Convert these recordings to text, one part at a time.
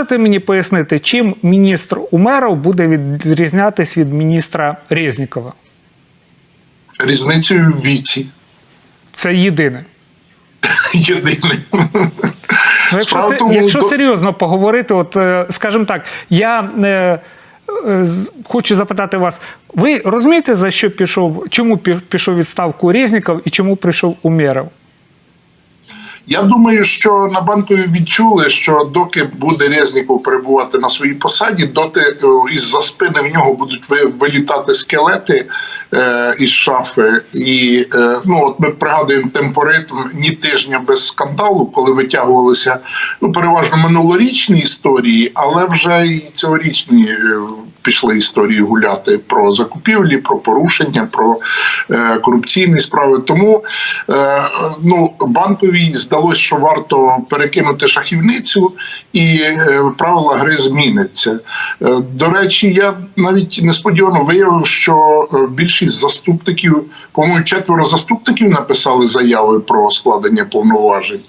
можете мені пояснити, чим міністр Умеров буде відрізнятись від міністра Резнікова? Різницею в віці. Це єдине. Єдине. Ну, якщо, се- тому, якщо серйозно поговорити, от е, скажімо так, я е, е, хочу запитати вас: ви розумієте, за що пішов, чому пішов відставку Резніков і чому прийшов Умєров? Я думаю, що на банкові відчули, що доки буде Резніков перебувати на своїй посаді, доти е, із-за спини в нього будуть ви- вилітати скелети е, із шафи. І е, ну от ми пригадуємо темпоритм ні тижня без скандалу, коли витягувалися ну переважно минулорічні історії, але вже і цьогорічні е, пішли історії гуляти про закупівлі, про порушення, про е, корупційні справи. Тому е, ну банковій здалося, що варто перекинути шахівницю, і е, правила гри зміняться. Е, до речі, я навіть несподівано виявив, що е, більшість заступників, по-моєму, четверо заступників написали заяви про складення повноважень.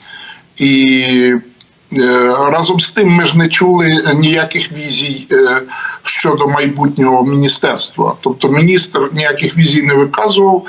І Е, Разом з тим, ми ж не чули ніяких візій е, щодо майбутнього міністерства. Тобто міністр ніяких візій не виказував,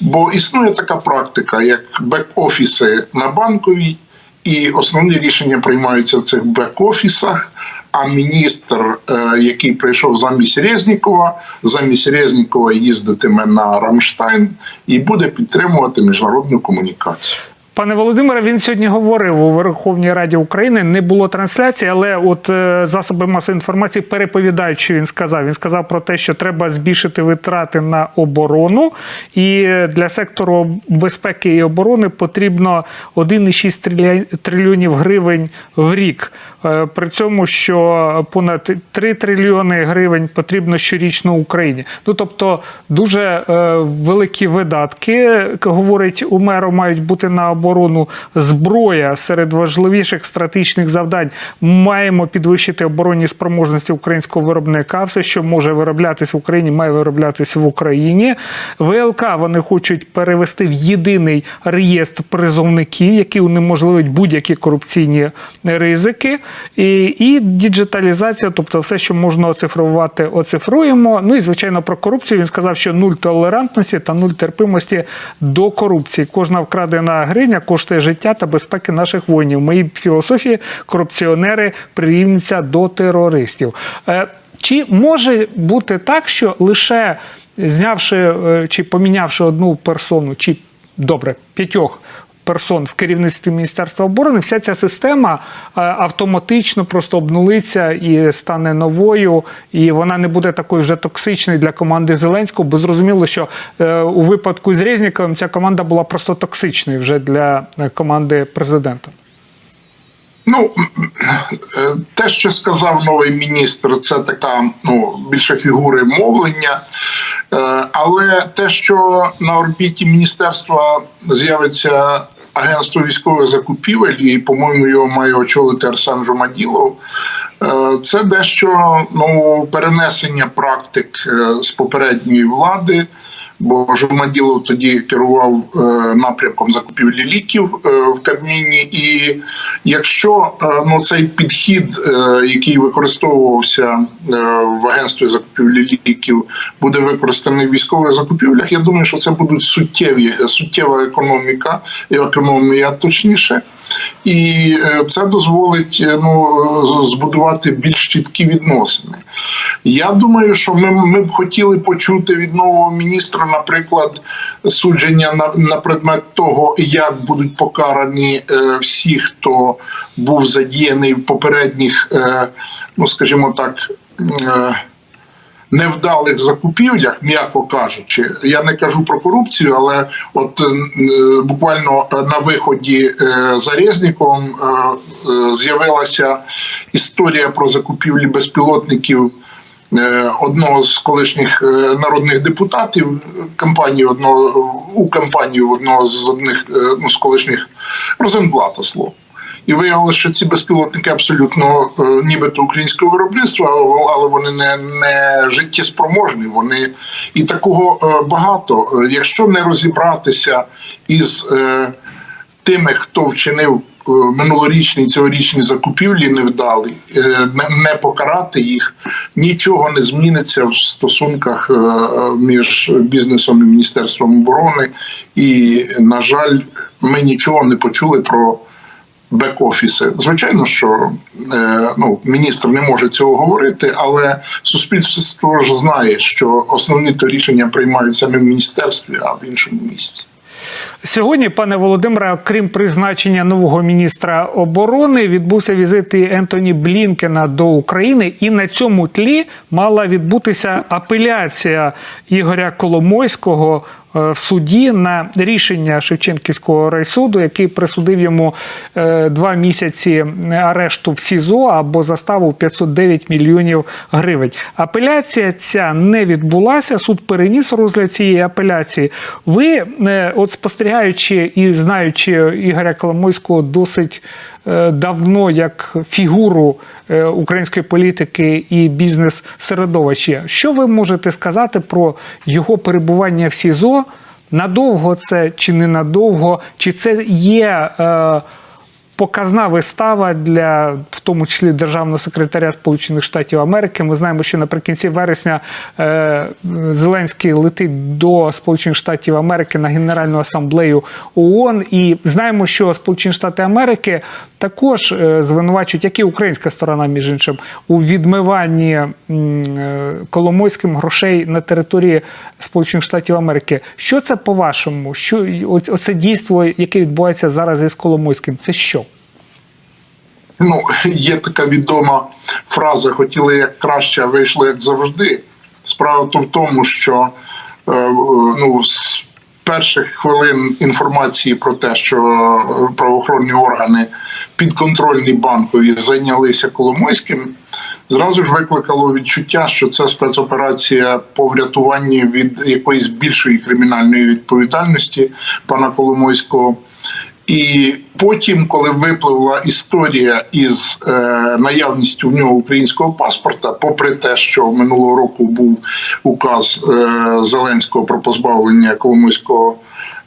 бо існує така практика, як бек-офіси на банковій, і основні рішення приймаються в цих бек-офісах. А міністр, е, який прийшов замість Резнікова, замість Резнікова їздитиме на Рамштайн і буде підтримувати міжнародну комунікацію. Пане Володимире, він сьогодні говорив у Верховній Раді України. Не було трансляції, але от е, засоби масової інформації переповідають, що він сказав. Він сказав про те, що треба збільшити витрати на оборону, і для сектору безпеки і оборони потрібно 1,6 трильйонів гривень в рік. Е, При цьому, що понад 3 трильйони гривень потрібно щорічно Україні. Ну тобто дуже е, великі видатки, говорить Умеро, мають бути на оборону. Зброя серед важливіших стратегічних завдань. Маємо підвищити оборонні спроможності українського виробника. Все, що може вироблятись в Україні, має вироблятись в Україні. ВЛК вони хочуть перевести в єдиний реєстр призовників, який унеможливить будь-які корупційні ризики. І, і діджиталізація, тобто все, що можна оцифрувати, оцифруємо. Ну і звичайно про корупцію. Він сказав, що нуль толерантності та нуль терпимості до корупції. Кожна вкрадена гривня коштує життя та безпеки наших воїнів. В моїй філософії корупціонери прирівняться до терористів. Е, Чи може бути так, що лише знявши е, чи помінявши одну персону, чи добре, п'ятьох персон в керівництві Міністерства оборони, вся ця система е, автоматично просто обнулиться і стане новою, і вона не буде такою вже токсичною для команди Зеленського, бо зрозуміло, що е, у випадку з Резніковим ця команда була просто токсичною вже для е, команди президента. Ну те, що сказав новий міністр, це така ну більше фігури мовлення. Але те, що на орбіті міністерства з'явиться агентство військових закупівель, і, по-моєму, його має очолити Арсен Жумаділов. е, Це дещо ну перенесення практик е, з попередньої влади. Бо Журмаділов тоді керував е, напрямком закупівлі ліків е, в Кабміні. І якщо е, ну цей підхід, який використовувався в агентстві закупівлі ліків, буде використаний в військових закупівлях, я думаю, що це будуть суттєві суттєва економіка, економія точніше. І е, це дозволить е, ну, збудувати більш чіткі відносини. Я думаю, що ми, ми б хотіли почути від нового міністра, наприклад, судження на, на предмет того, як будуть покарані е, всі, хто був задіяний в попередніх, е, ну скажімо так. Е, невдалих закупівлях, м'яко кажучи, я не кажу про корупцію, але от е, буквально на виході е, за Резніковим е, з'явилася історія про закупівлі безпілотників. Одного з колишніх народних депутатів кампанії одного у кампанії одного з одних ну, з колишніх Розенблата слово. І виявилося, що ці безпілотники абсолютно е, нібито українського виробництва, але вони не, не життєспроможні. Вони і такого е, багато. Е, Якщо не розібратися із тими, хто вчинив минулорічні цьогорічні закупівлі невдалі, не- покарати їх, нічого не зміниться в стосунках між бізнесом і міністерством оборони. І, на жаль, ми нічого не почули про бек-офіси. Звичайно, що е, ну, міністр не може цього говорити, але суспільство ж знає, що основні то рішення приймаються не в міністерстві, а в іншому місці. Сьогодні, пане Володимире, крім призначення нового міністра оборони, відбувся візит Ентоні Блінкена до України, і на цьому тлі мала відбутися апеляція Ігоря Коломойського в суді на рішення Шевченківського райсуду, який присудив йому е, два місяці арешту в СІЗО або заставу 509 мільйонів гривень. Апеляція ця не відбулася. Суд переніс розгляд цієї апеляції. Ви, е, от спостерігаючи і знаючи Ігоря Коломойського досить е, давно як фігуру е, української політики і бізнес-середовища, що ви можете сказати про його перебування в СІЗО? Надовго це чи не надовго? Чи це є е, показна вистава для, в тому числі, державного секретаря Сполучених Штатів Америки? Ми знаємо, що наприкінці вересня е, Зеленський летить до Сполучених Штатів Америки на Генеральну асамблею ООН. І знаємо, що Сполучені Штати Америки також е, звинувачують, як і українська сторона, між іншим, у відмиванні е, Коломойським грошей на території Сполучених Штатів Америки. Що це по-вашому? Що оц- оце дійство, яке відбувається зараз із Коломойським? Це що? Ну, є така відома фраза: хотіли як краще, а вийшло як завжди. Справа то в тому, що е, е, ну, з перших хвилин інформації про те, що е, правоохоронні органи підконтрольні банкові зайнялися Коломойським, зразу ж викликало відчуття, що це спецоперація по врятуванні від якоїсь більшої кримінальної відповідальності пана Коломойського. І потім, коли випливла історія із е, наявністю в нього українського паспорта, попри те, що минулого року був указ е, Зеленського про позбавлення коломойського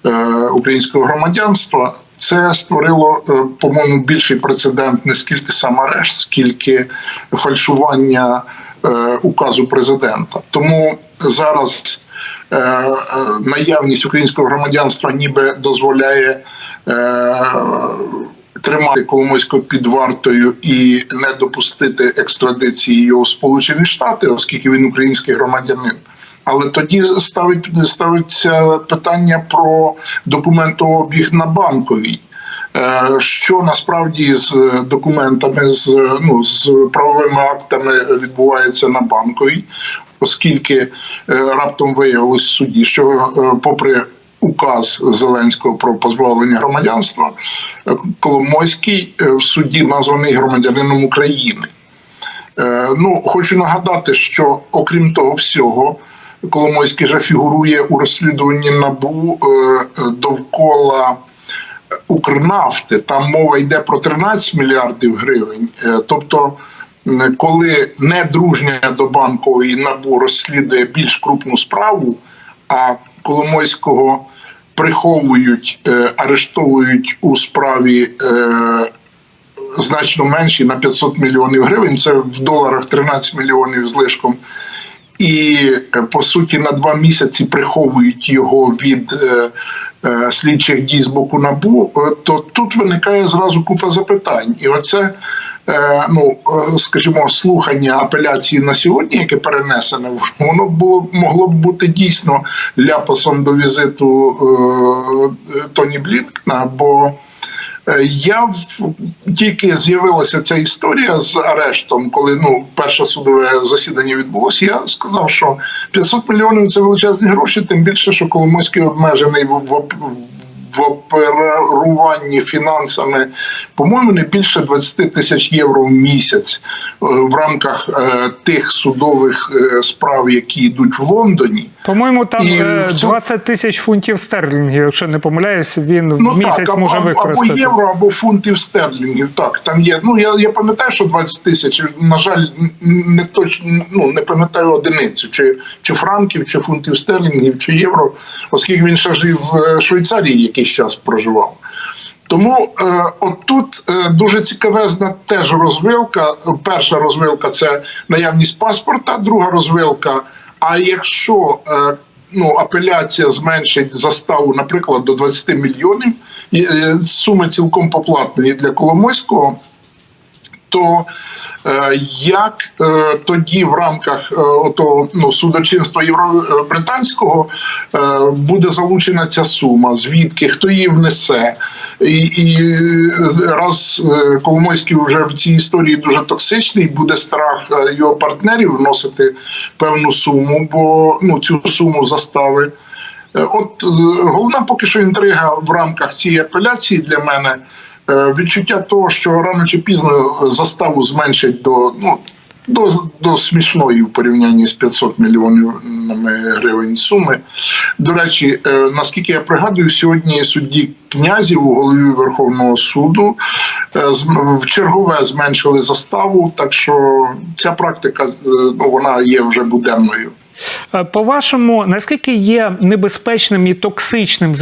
е, українського громадянства, це створило, е, по-моєму, більший прецедент не скільки сам арешт, скільки фальшування е, указу президента. Тому зараз е, е, наявність українського громадянства ніби дозволяє тримати Коломойського під вартою і не допустити екстрадиції його в Сполучені Штати, оскільки він український громадянин. Але тоді ставить, ставиться питання про документообіг на банковій. Е, Що насправді з документами, з ну з правовими актами відбувається на банковій, оскільки е, раптом виявилось в суді, що е, попри указ Зеленського про позбавлення громадянства, е, Коломойський е, в суді названий громадянином України. Е, Ну, хочу нагадати, що окрім того всього, Коломойський же фігурує у розслідуванні набу довкола Укрнафти. Там мова йде про 13 мільярдів гривень. Тобто, коли недружня до банкової набу розслідує більш крупну справу, а Коломойського приховують, е, арештовують у справі. е, значно менші на 500 мільйонів гривень. Це в доларах 13 мільйонів з лишком. І е, по суті на два місяці приховують його від слідчих дій з боку набу. е, То тут виникає зразу купа запитань. І оце. е, Ну, е, скажімо, слухання апеляції на сьогодні, яке перенесене, воно було могло б бути дійсно ляпасом до візиту е, е, Тоні Блінкна, бо Е, Я в- тільки з'явилася ця історія з арештом, коли ну перше судове засідання відбулося. Я сказав, що 500 мільйонів це величезні гроші, тим більше, що Коломойський обмежений в, в, оперуванні фінансами, по-моєму, не більше 20 тисяч євро в місяць е, в рамках е, тих судових е, справ, які йдуть в Лондоні. По-моєму, там І е, в цьому- 20 тисяч фунтів стерлінгів, якщо не помиляюсь, він в місяць або, може або- використати. Або євро, або фунтів стерлінгів. Так, там є. Ну я, я пам'ятаю, що 20 тисяч. На жаль, не точно ну не пам'ятаю одиницю, чи, чи франків, чи фунтів стерлінгів, чи євро, оскільки він ще жив в Швейцарії якийсь якийсь час проживав. Тому е, отут е, дуже цікавезна теж розвилка. Перша розвилка це наявність паспорта, друга розвилка. А якщо е, ну, апеляція зменшить заставу, наприклад, до 20 мільйонів, е, суми цілком поплатної для Коломойського, то е, як е, тоді в рамках е, ну, судочинства євробританського буде залучена ця сума, звідки, хто її внесе? І, і раз Коломойський вже в цій історії дуже токсичний, буде страх його партнерів вносити певну суму, бо ну, цю суму застави. От головна поки що інтрига в рамках цієї апеляції для мене відчуття того, що рано чи пізно заставу зменшать до ну. До, до смішної в порівнянні з 500 мільйонів гривень суми. До речі, е, наскільки я пригадую, сьогодні судді князів у голові Верховного суду е, в чергове зменшили заставу, так що ця практика е, ну, вона є вже буденною. Е, По-вашому, наскільки є небезпечним і токсичним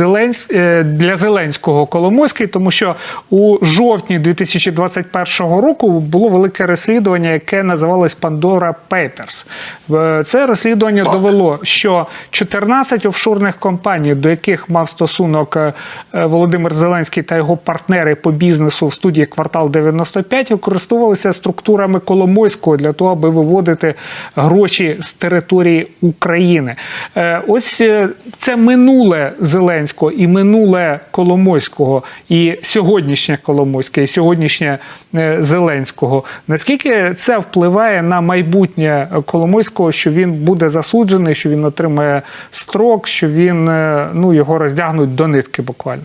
е, для Зеленського Коломойський, тому що у жовтні 2021 року було велике розслідування, яке називалось Pandora Papers. Е, Це розслідування довело, що 14 офшорних компаній, до яких мав стосунок Володимир Зеленський та його партнери по бізнесу в студії Квартал 95, використовувалися структурами Коломойського для того, аби виводити гроші з території України. Е, Ось е, це минуле Зеленського і минуле Коломойського, і сьогоднішнє Коломойське, і сьогоднішнє е, Зеленського. Наскільки це впливає на майбутнє Коломойського, що він буде засуджений, що він отримає строк, що він ну його роздягнуть до нитки буквально?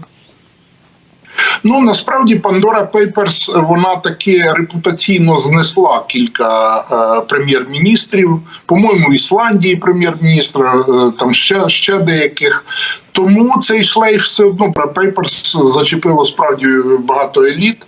Ну насправді Pandora Papers вона таки репутаційно знесла кілька е, прем'єр-міністрів, по-моєму, Ісландії прем'єр-міністра, е, там ще, ще деяких. Тому цей шлейф все одно про Papers зачепило справді багато еліт.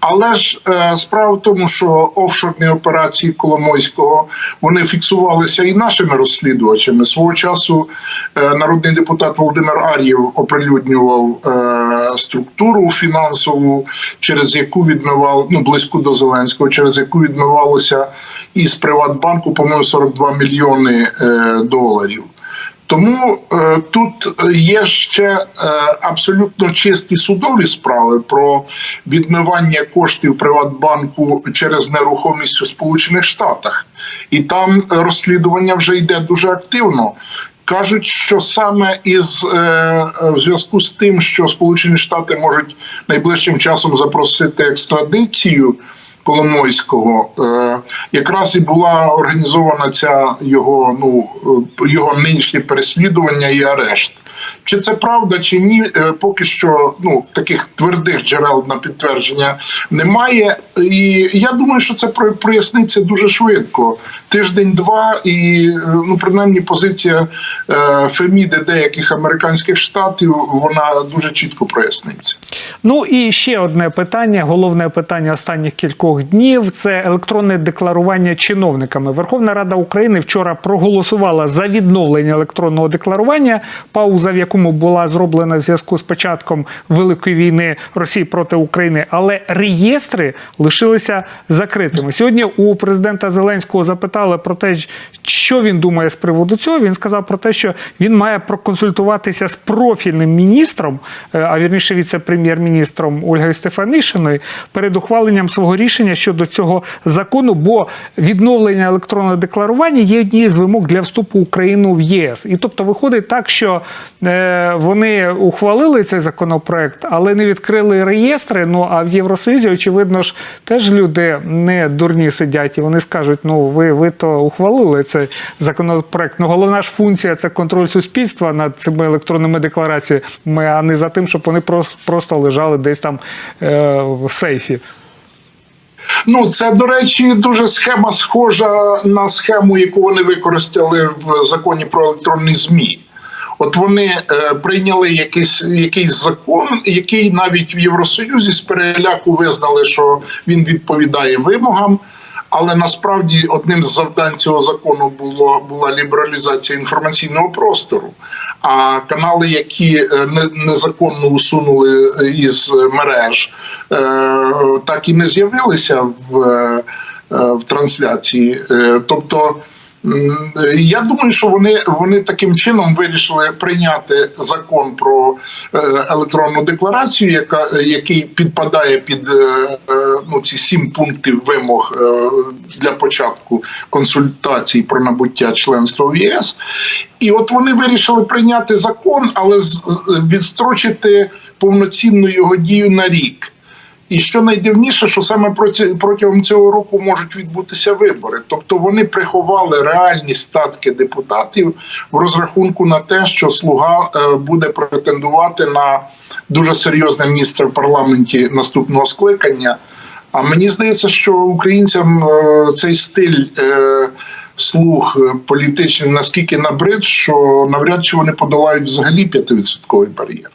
Але ж е, справа в тому, що офшорні операції Коломойського вони фіксувалися і нашими розслідувачами. Свого часу е, народний депутат Володимир Ар'єв оприлюднював е, структуру фінансову, через яку відмивав ну близько до Зеленського, через яку відмивалося із Приватбанку, по-моєму, 42 мільйони е, доларів. Тому е, тут є ще е, абсолютно чисті судові справи про відмивання коштів Приватбанку через нерухомість у Сполучених Штатах, і там розслідування вже йде дуже активно. Кажуть, що саме із е, в зв'язку з тим, що Сполучені Штати можуть найближчим часом запросити екстрадицію Коломойського, е, якраз і була організована ця його ну е, його нинішнє переслідування і арешт. Чи це правда, чи ні, е, поки що ну таких твердих джерел на підтвердження немає. І я думаю, що це про- проясниться дуже швидко. Тиждень-два, і ну принаймні позиція Феміди деяких американських штатів вона дуже чітко проясниться. Ну і ще одне питання, головне питання останніх кількох днів це електронне декларування чиновниками. Верховна Рада України вчора проголосувала за відновлення електронного декларування, пауза в якому була зроблена в зв'язку з початком великої війни Росії проти України, але реєстри лишилися закритими. Сьогодні у президента Зеленського запитали про те, що він думає з приводу цього. Він сказав про те, що він має проконсультуватися з профільним міністром, е, а вірніше віце-прем'єр-міністром Ольгою Стефанишиною перед ухваленням свого рішення щодо цього закону, бо відновлення електронного декларування є однією з вимог для вступу України в ЄС. І тобто виходить так, що е, вони ухвалили цей законопроект, але не відкрили реєстри. Ну а в Євросоюзі, очевидно ж, теж люди не дурні сидять, і вони скажуть: ну ви, ви то ухвалили цей законопроект. Ну головна ж функція це контроль суспільства над цими електронними деклараціями, а не за тим, щоб вони про- просто лежали десь там е, в сейфі. Ну, це, до речі, дуже схема схожа на схему, яку вони використали в законі про електронні ЗМІ. От вони е, прийняли якийсь, якийсь закон, який навіть в Євросоюзі з переляку визнали, що він відповідає вимогам. Але насправді одним з завдань цього закону було була лібералізація інформаційного простору. А канали, які е, не- незаконно усунули із мереж, е, так і не з'явилися в, е, в трансляції. Тобто. Я думаю, що вони, вони таким чином вирішили прийняти закон про е, електронну декларацію, яка, який підпадає під е, е, ну, ці сім пунктів вимог для початку консультацій про набуття членства в ЄС. І от вони вирішили прийняти закон, але відстрочити повноцінну його дію на рік. І що найдивніше, що саме протягом цього року можуть відбутися вибори. Тобто вони приховали реальні статки депутатів в розрахунку на те, що слуга е, буде претендувати на дуже серйозне місце в парламенті наступного скликання. А мені здається, що українцям е, цей стиль е, слуг політичний наскільки набрид, що навряд чи вони подолають взагалі 5% бар'єр.